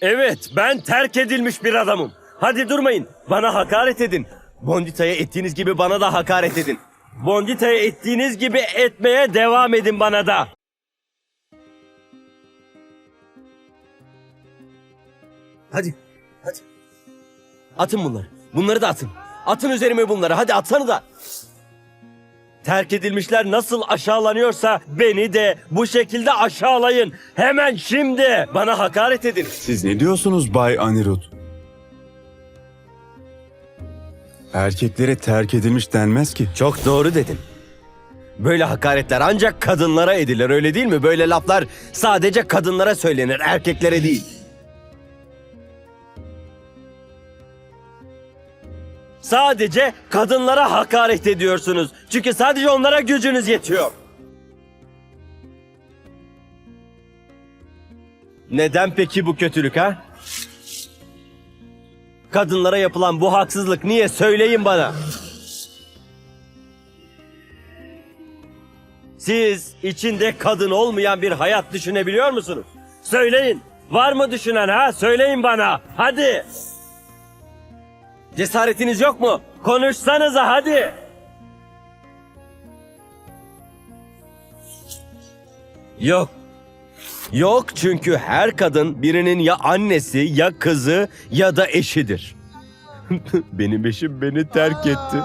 Evet, ben terk edilmiş bir adamım. Hadi durmayın, bana hakaret edin. Bondita'ya ettiğiniz gibi bana da hakaret edin. Bondita'ya ettiğiniz gibi etmeye devam edin bana da. Hadi, hadi. Atın bunları. Bunları da atın. Atın üzerime bunları. Hadi atsanı da. Terk edilmişler nasıl aşağılanıyorsa beni de bu şekilde aşağılayın. Hemen şimdi. Bana hakaret edin. Siz ne diyorsunuz Bay Anirudh? Erkeklere terk edilmiş denmez ki. Çok doğru dedin. Böyle hakaretler ancak kadınlara edilir öyle değil mi? Böyle laflar sadece kadınlara söylenir, erkeklere değil. Sadece kadınlara hakaret ediyorsunuz. Çünkü sadece onlara gücünüz yetiyor. Neden peki bu kötülük ha? Kadınlara yapılan bu haksızlık niye söyleyin bana. Siz içinde kadın olmayan bir hayat düşünebiliyor musunuz? Söyleyin. Var mı düşünen ha? Söyleyin bana. Hadi. Cesaretiniz yok mu? Konuşsanıza hadi. Yok. Yok çünkü her kadın birinin ya annesi ya kızı ya da eşidir. Benim eşim beni terk etti.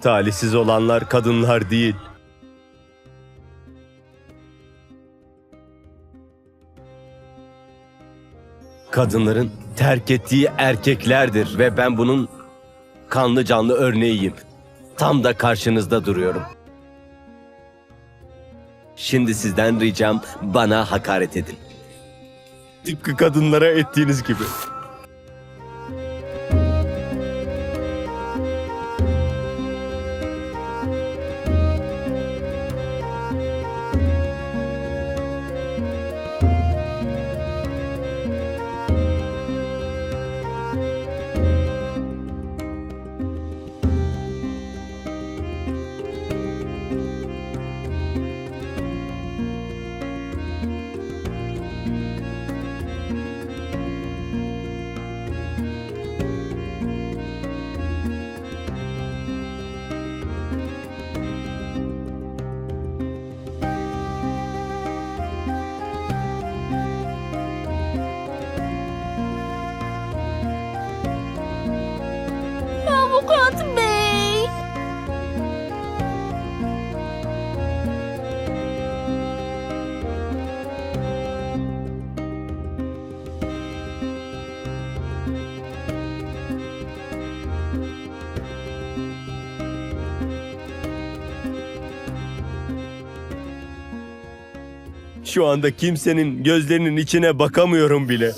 Talihsiz olanlar kadınlar değil. Kadınların terk ettiği erkeklerdir ve ben bunun kanlı canlı örneğiyim. Tam da karşınızda duruyorum. Şimdi sizden ricam bana hakaret edin. Tıpkı kadınlara ettiğiniz gibi. Şu anda kimsenin gözlerinin içine bakamıyorum bile.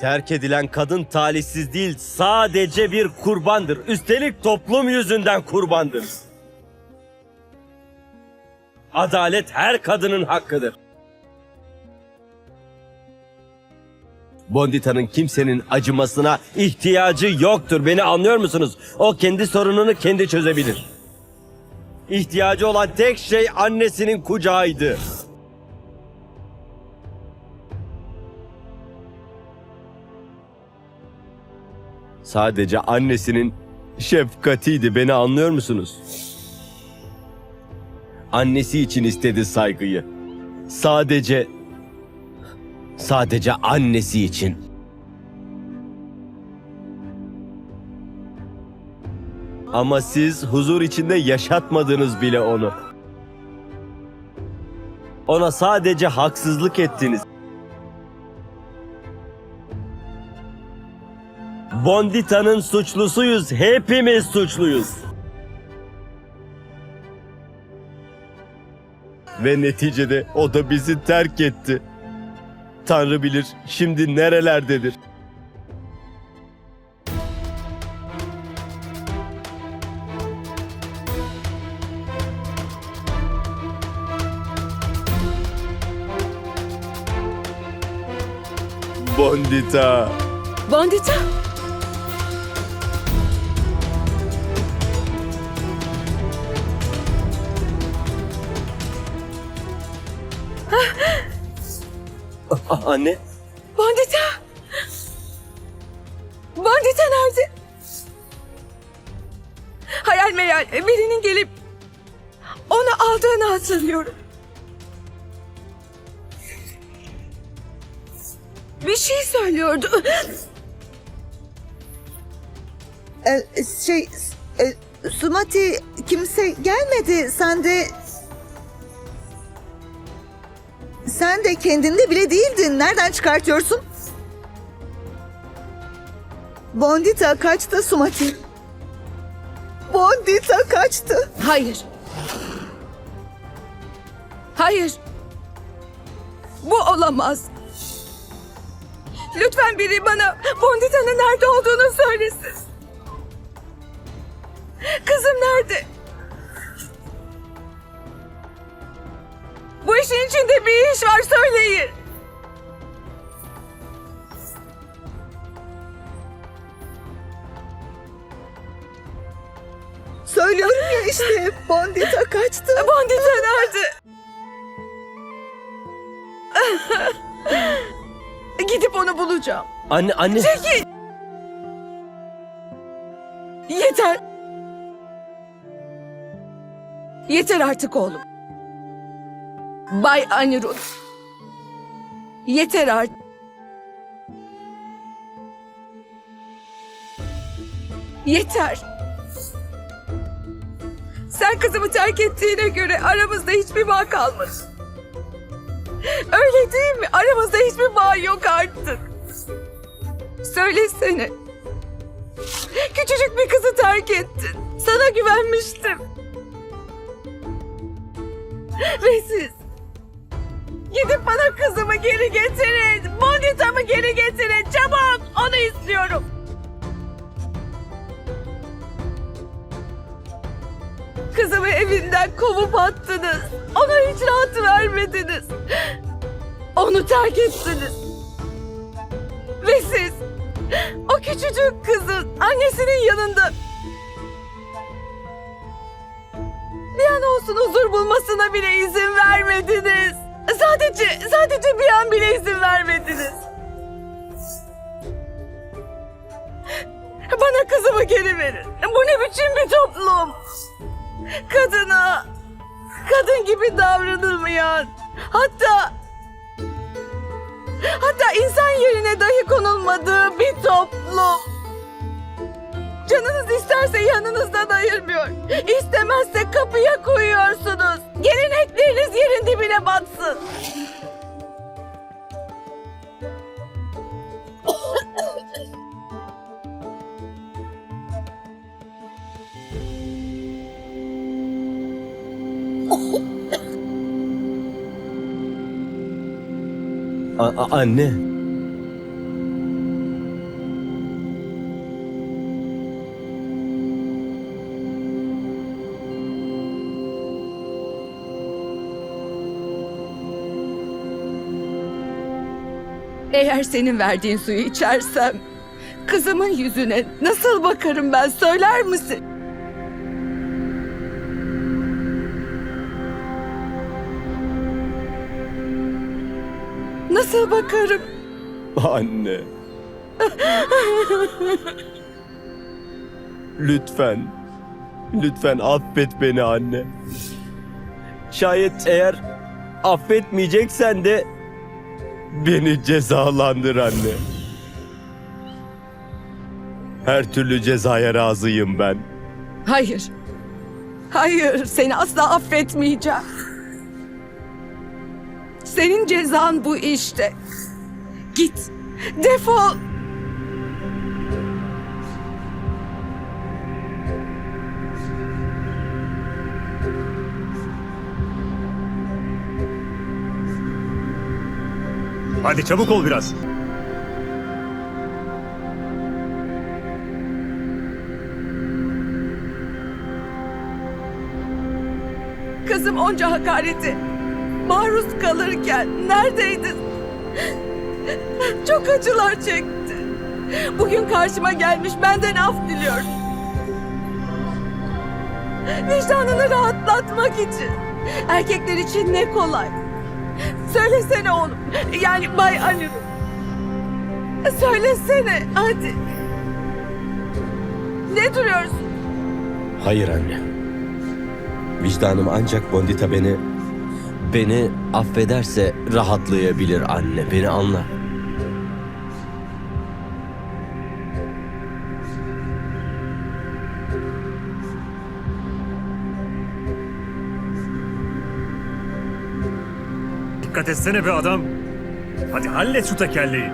Terk edilen kadın talihsiz değil, sadece bir kurbandır. Üstelik toplum yüzünden kurbandır. Adalet her kadının hakkıdır. Bondita'nın kimsenin acımasına ihtiyacı yoktur. Beni anlıyor musunuz? O kendi sorununu kendi çözebilir. İhtiyacı olan tek şey annesinin kucağıydı. Sadece annesinin şefkatiydi. Beni anlıyor musunuz? Annesi için istedi saygıyı. Sadece Sadece annesi için. Ama siz huzur içinde yaşatmadınız bile onu. Ona sadece haksızlık ettiniz. Bondita'nın suçlusuyuz. Hepimiz suçluyuz. Ve neticede o da bizi terk etti. Tanrı bilir şimdi nerelerdedir. Bondita, Bandita. Ah, anne. Bandita. Bandita nerede? Hayal meyal birinin gelip onu aldığını hatırlıyorum. Bir şey söylüyordu. Ee, şey, e, Sumati kimse gelmedi. Sen de... Sen de kendinde bile değildin. Nereden çıkartıyorsun? Bondita kaçtı Sumati. Bondita kaçtı. Hayır. Hayır. Bu olamaz. Lütfen biri bana Bondita'nın nerede olduğunu söylesin. Kızım nerede? İşin içinde bir iş var söyleyin. Söylüyorum ya işte Bondita kaçtı. Bondita nerede? Gidip onu bulacağım. Anne anne. Çekil! Yeter. Yeter artık oğlum. Bay Anirudh. Yeter artık. Yeter. Sen kızımı terk ettiğine göre aramızda hiçbir bağ kalmadı. Öyle değil mi? Aramızda hiçbir bağ yok artık. Söylesene. Küçücük bir kızı terk ettin. Sana güvenmiştim. Ve siz gidip bana kızımı geri getirin. Bonita'mı geri getirin. Çabuk onu istiyorum. Kızımı evinden kovup attınız. Ona hiç rahat vermediniz. Onu terk ettiniz. Ve siz o küçücük kızın annesinin yanında bir an olsun huzur bulmasına bile izin vermediniz. Sadece, sadece bir an bile izin vermediniz. Bana kızımı geri verin. Bu ne biçim bir toplum? Kadına, kadın gibi davranılmayan, hatta Hatta insan yerine dahi konulmadığı bir toplum. Canınız isterse yanınızdan ayırmıyor. İstemezse kapıya koyuyorsunuz. Gelenekleriniz yerin dibine batsın. A- anne. Eğer senin verdiğin suyu içersem kızımın yüzüne nasıl bakarım ben söyler misin? Nasıl bakarım? Anne. Lütfen. Lütfen affet beni anne. Şayet eğer affetmeyeceksen de beni cezalandır anne. Her türlü cezaya razıyım ben. Hayır. Hayır, seni asla affetmeyeceğim. Senin cezan bu işte. Git. Defol. Hadi çabuk ol biraz. Kızım onca hakareti maruz kalırken neredeydin? Çok acılar çekti. Bugün karşıma gelmiş benden af diliyor. Vicdanını rahatlatmak için. Erkekler için ne kolay. Söylesene oğlum. Yani Bay Anirudh. Söylesene hadi. Ne duruyorsun? Hayır anne. Vicdanım ancak Bondita beni beni affederse rahatlayabilir anne. Beni anla. Dikkat etsene be adam. Hadi hallet şu tekerleği.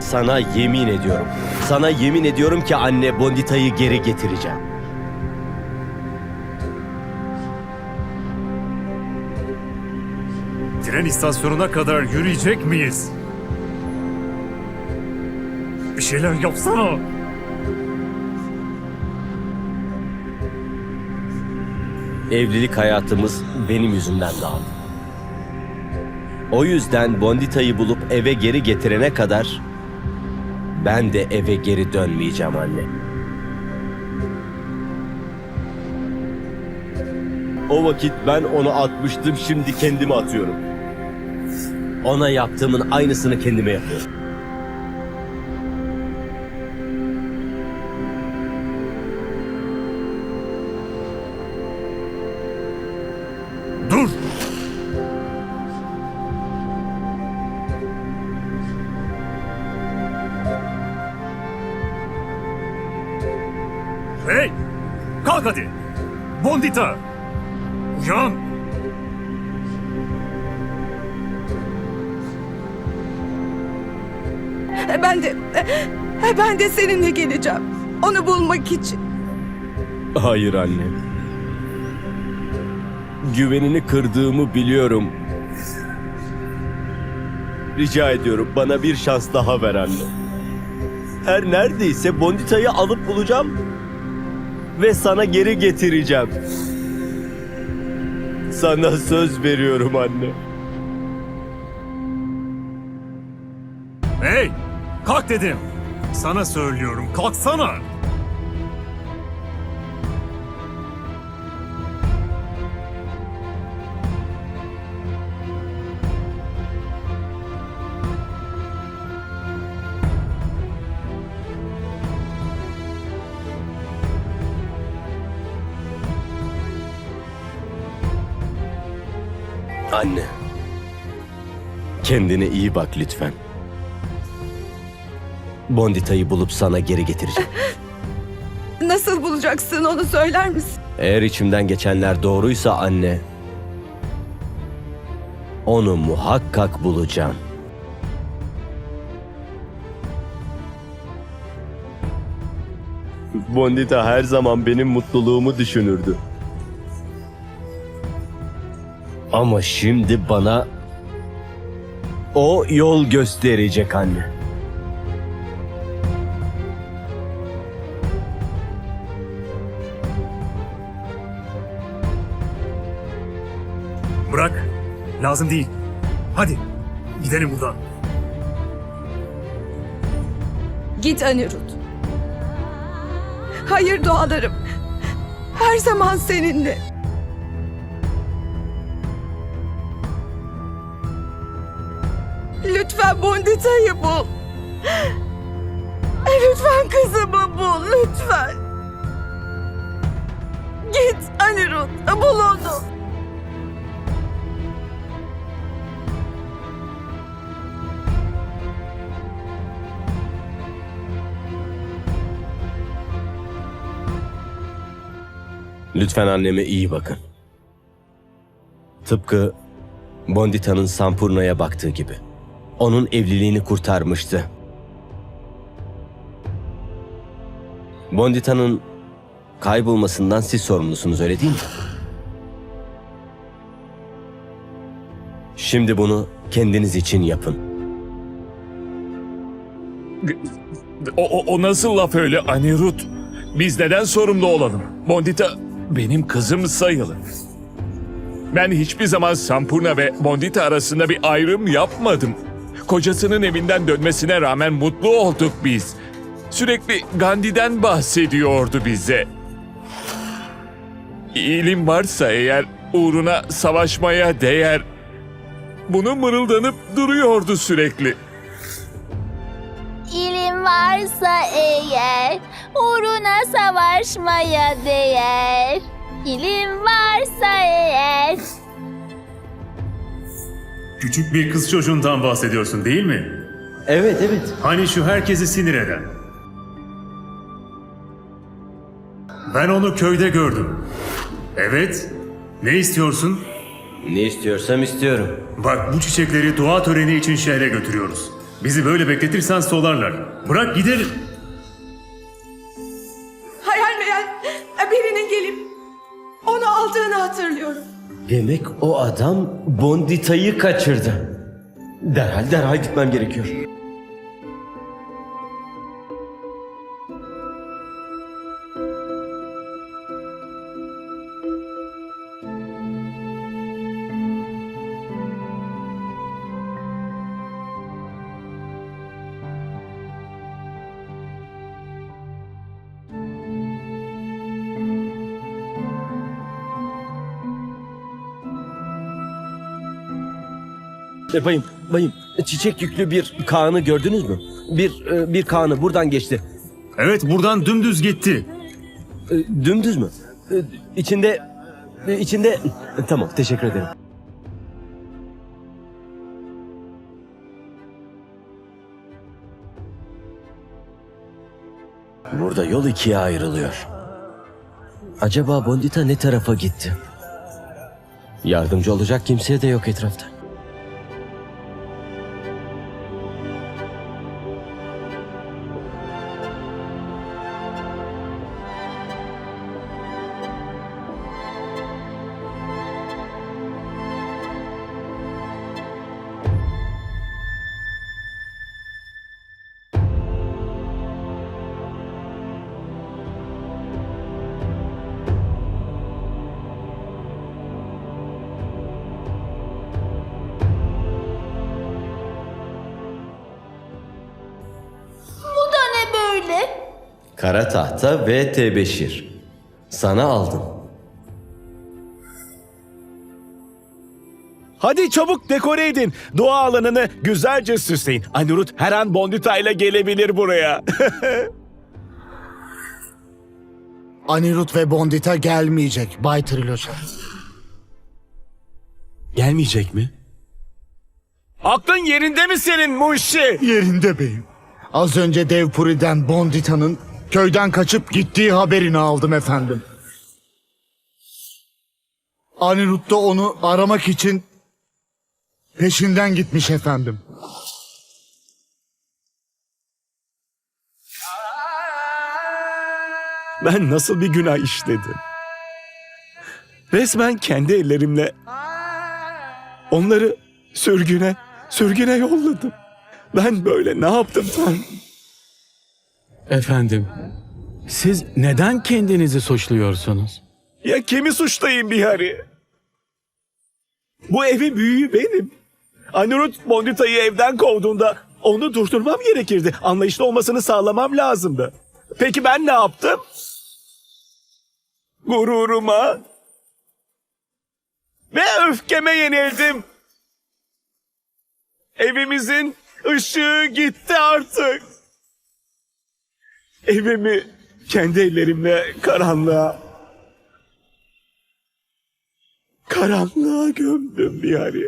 Sana yemin ediyorum. Sana yemin ediyorum ki anne Bondita'yı geri getireceğim. Tren istasyonuna kadar yürüyecek miyiz? Bir şeyler yapsana. Evlilik hayatımız benim yüzümden dağıldı. O yüzden Bondita'yı bulup eve geri getirene kadar ben de eve geri dönmeyeceğim anne. O vakit ben onu atmıştım, şimdi kendimi atıyorum. Ona yaptığımın aynısını kendime yapıyorum. Ben de seninle geleceğim. Onu bulmak için. Hayır anne. Güvenini kırdığımı biliyorum. Rica ediyorum bana bir şans daha ver anne. Her neredeyse Bondita'yı alıp bulacağım. Ve sana geri getireceğim. Sana söz veriyorum anne. Hey! Kalk dedim. Sana söylüyorum. Kalksana. Anne. Kendine iyi bak lütfen. Bondita'yı bulup sana geri getireceğim. Nasıl bulacaksın onu söyler misin? Eğer içimden geçenler doğruysa anne, onu muhakkak bulacağım. Bondita her zaman benim mutluluğumu düşünürdü. Ama şimdi bana o yol gösterecek anne. Lazım değil. Hadi. Gidelim buradan. Git Anirudh. Hayır dualarım. Her zaman seninle. Lütfen Bondita'yı bul. Lütfen kızımı bul, lütfen. Git Anirudh, bul onu. Lütfen anneme iyi bakın. Tıpkı Bondita'nın Sampurna'ya baktığı gibi. Onun evliliğini kurtarmıştı. Bondita'nın kaybolmasından siz sorumlusunuz öyle değil mi? Şimdi bunu kendiniz için yapın. O, o, o nasıl laf öyle Anirut? Biz neden sorumlu olalım? Bondita benim kızım sayılır. Ben hiçbir zaman Sampurna ve Bondita arasında bir ayrım yapmadım. Kocasının evinden dönmesine rağmen mutlu olduk biz. Sürekli Gandhi'den bahsediyordu bize. İyiliğin varsa eğer uğruna savaşmaya değer. Bunu mırıldanıp duruyordu sürekli. İlim varsa eğer uğruna savaşmaya değer. İlim varsa eğer. Küçük bir kız çocuğundan bahsediyorsun değil mi? Evet evet. Hani şu herkesi sinir eden. Ben onu köyde gördüm. Evet. Ne istiyorsun? Ne istiyorsam istiyorum. Bak bu çiçekleri dua töreni için şehre götürüyoruz. Bizi böyle bekletirsen solarlar. Bırak gidelim. Hayal meyal birinin gelip onu aldığını hatırlıyorum. Demek o adam Bondita'yı kaçırdı. Derhal derhal gitmem gerekiyor. E, bayım, bayım, çiçek yüklü bir Kaan'ı gördünüz mü? Bir e, bir Kaan'ı buradan geçti. Evet buradan dümdüz gitti. E, dümdüz mü? E, içinde e, içinde e, tamam teşekkür ederim. Burada yol ikiye ayrılıyor. Acaba Bondita ne tarafa gitti? Yardımcı olacak kimse de yok etrafta. Kara tahta ve tebeşir. Sana aldım. Hadi çabuk dekore edin. Doğa alanını güzelce süsleyin. Anirut her an Bondita ile gelebilir buraya. Anirut ve Bondita gelmeyecek Bay Triloşa. Gelmeyecek mi? Aklın yerinde mi senin Muşi? Yerinde beyim. Az önce Devpuri'den Bondita'nın köyden kaçıp gittiği haberini aldım efendim. Anirut da onu aramak için peşinden gitmiş efendim. Ben nasıl bir günah işledim? Resmen kendi ellerimle onları sürgüne, sürgüne yolladım. Ben böyle ne yaptım Tanrım? Efendim, siz neden kendinizi suçluyorsunuz? Ya kimi suçlayayım Bihari? Bu evin büyüğü benim. Anirut Bondita'yı evden kovduğunda onu durdurmam gerekirdi. Anlayışlı olmasını sağlamam lazımdı. Peki ben ne yaptım? Gururuma ve öfkeme yenildim. Evimizin ışığı gitti artık. Evimi kendi ellerimle karanlığa karanlığa gömdüm yani.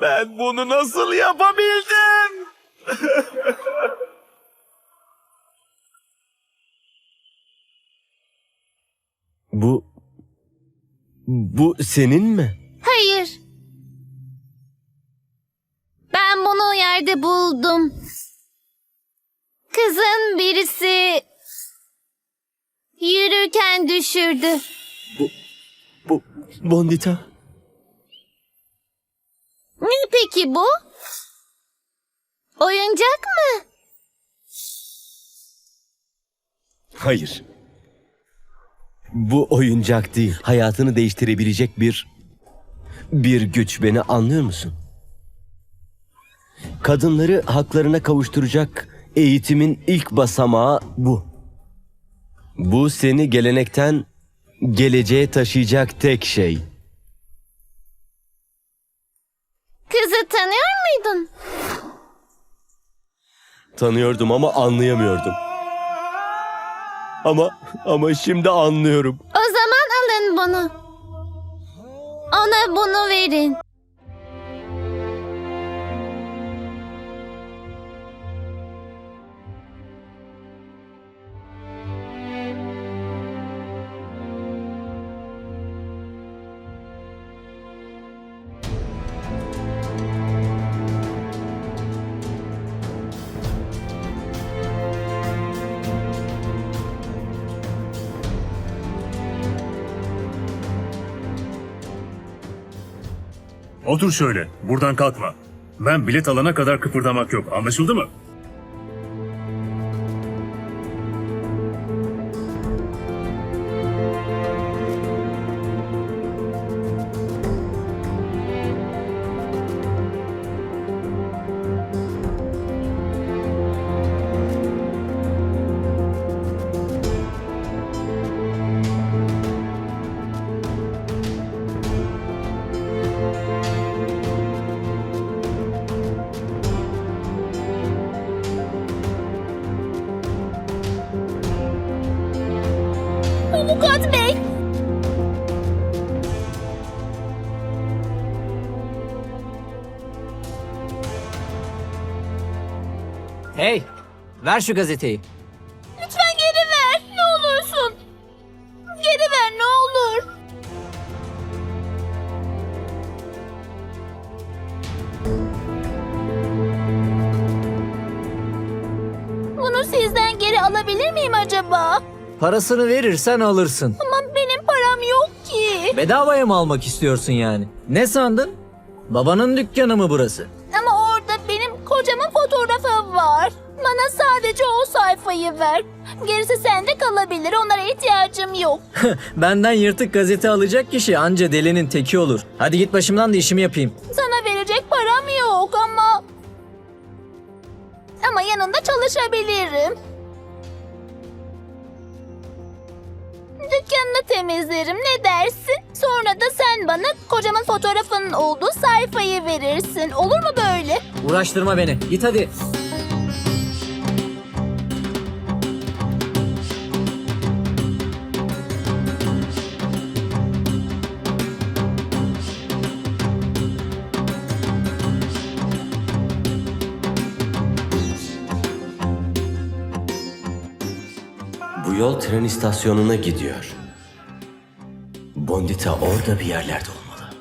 Ben bunu nasıl yapabildim? Bu bu senin mi? Hayır. Ben bunu yerde buldum. Kızın birisi yürürken düşürdü. Bu Bondita. Ne peki bu? Oyuncak mı? Hayır. Bu oyuncak değil. Hayatını değiştirebilecek bir bir güç beni anlıyor musun? Kadınları haklarına kavuşturacak eğitimin ilk basamağı bu. Bu seni gelenekten geleceğe taşıyacak tek şey. Kızı tanıyor muydun? Tanıyordum ama anlayamıyordum. Ama ama şimdi anlıyorum. O zaman alın bunu. Ona bunu verin. Otur şöyle. Buradan kalkma. Ben bilet alana kadar kıpırdamak yok. Anlaşıldı mı? Ver şu gazeteyi. Lütfen geri ver. Ne olursun. Geri ver ne olur. Bunu sizden geri alabilir miyim acaba? Parasını verirsen alırsın. Ama benim param yok ki. Bedavaya mı almak istiyorsun yani? Ne sandın? Babanın dükkanı mı burası? Bana sadece o sayfayı ver. Gerisi sende kalabilir. Onlara ihtiyacım yok. Benden yırtık gazete alacak kişi anca delinin teki olur. Hadi git başımdan da işimi yapayım. Sana verecek param yok ama... Ama yanında çalışabilirim. Dükkanını temizlerim ne dersin? Sonra da sen bana kocamın fotoğrafının olduğu sayfayı verirsin. Olur mu böyle? Uğraştırma beni. Git hadi. Yol tren istasyonuna gidiyor. Bondita orada bir yerlerde olmalı.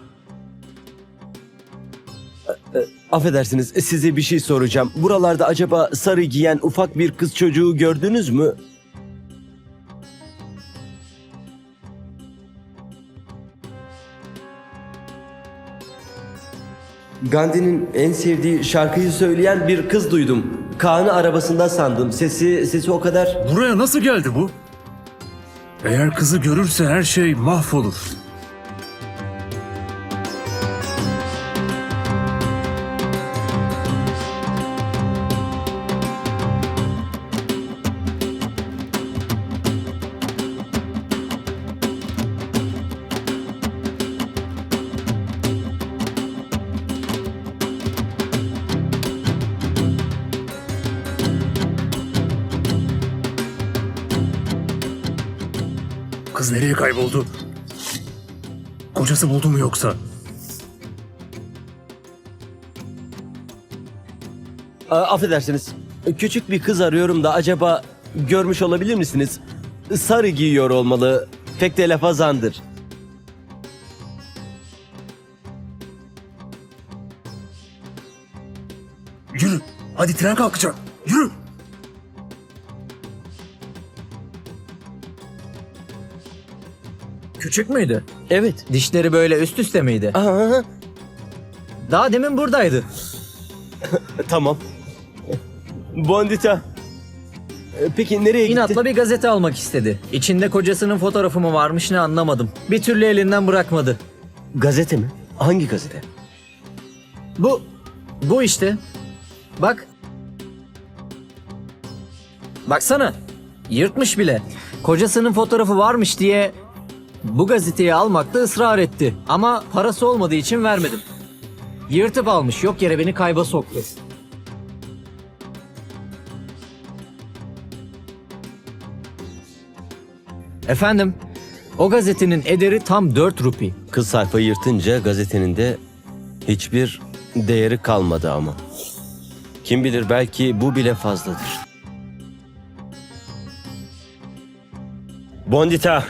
E, e, Affedersiniz size bir şey soracağım. Buralarda acaba sarı giyen ufak bir kız çocuğu gördünüz mü? Gandhi'nin en sevdiği şarkıyı söyleyen bir kız duydum. Kaan'ı arabasında sandım. Sesi sesi o kadar Buraya nasıl geldi bu? Eğer kızı görürse her şey mahvolur. Kız nereye kayboldu? Kocası buldu mu yoksa? A- affedersiniz. Küçük bir kız arıyorum da acaba görmüş olabilir misiniz? Sarı giyiyor olmalı. Pek de lafazandır. Yürü. Hadi tren kalkacak. Yürü. Küçük müydü? Evet. Dişleri böyle üst üste miydi? Aha. Daha demin buradaydı. Tamam. Bondita. E, Peki nereye gitti? İnatla bir gazete almak istedi. İçinde kocasının fotoğrafı mı varmış ne anlamadım. Bir türlü elinden bırakmadı. Gazete mi? Hangi gazete? Bu, bu işte. Bak. Baksana. Yırtmış bile. Kocasının fotoğrafı varmış diye bu gazeteyi almakta ısrar etti. Ama parası olmadığı için vermedim. Yırtıp almış. Yok yere beni kayba soktu. Efendim, o gazetenin ederi tam 4 rupi. Kız sayfayı yırtınca gazetenin de hiçbir değeri kalmadı ama. Kim bilir belki bu bile fazladır. Bondita.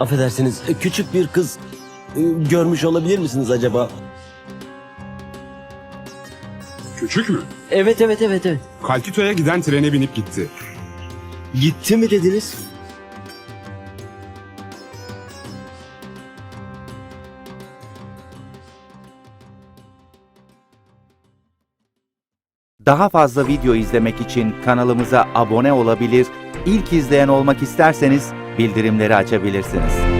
Affedersiniz, küçük bir kız e, görmüş olabilir misiniz acaba? Küçük mü? Evet, evet, evet, evet. Kalkito'ya giden trene binip gitti. Gitti mi dediniz? Daha fazla video izlemek için kanalımıza abone olabilir, ilk izleyen olmak isterseniz bildirimleri açabilirsiniz.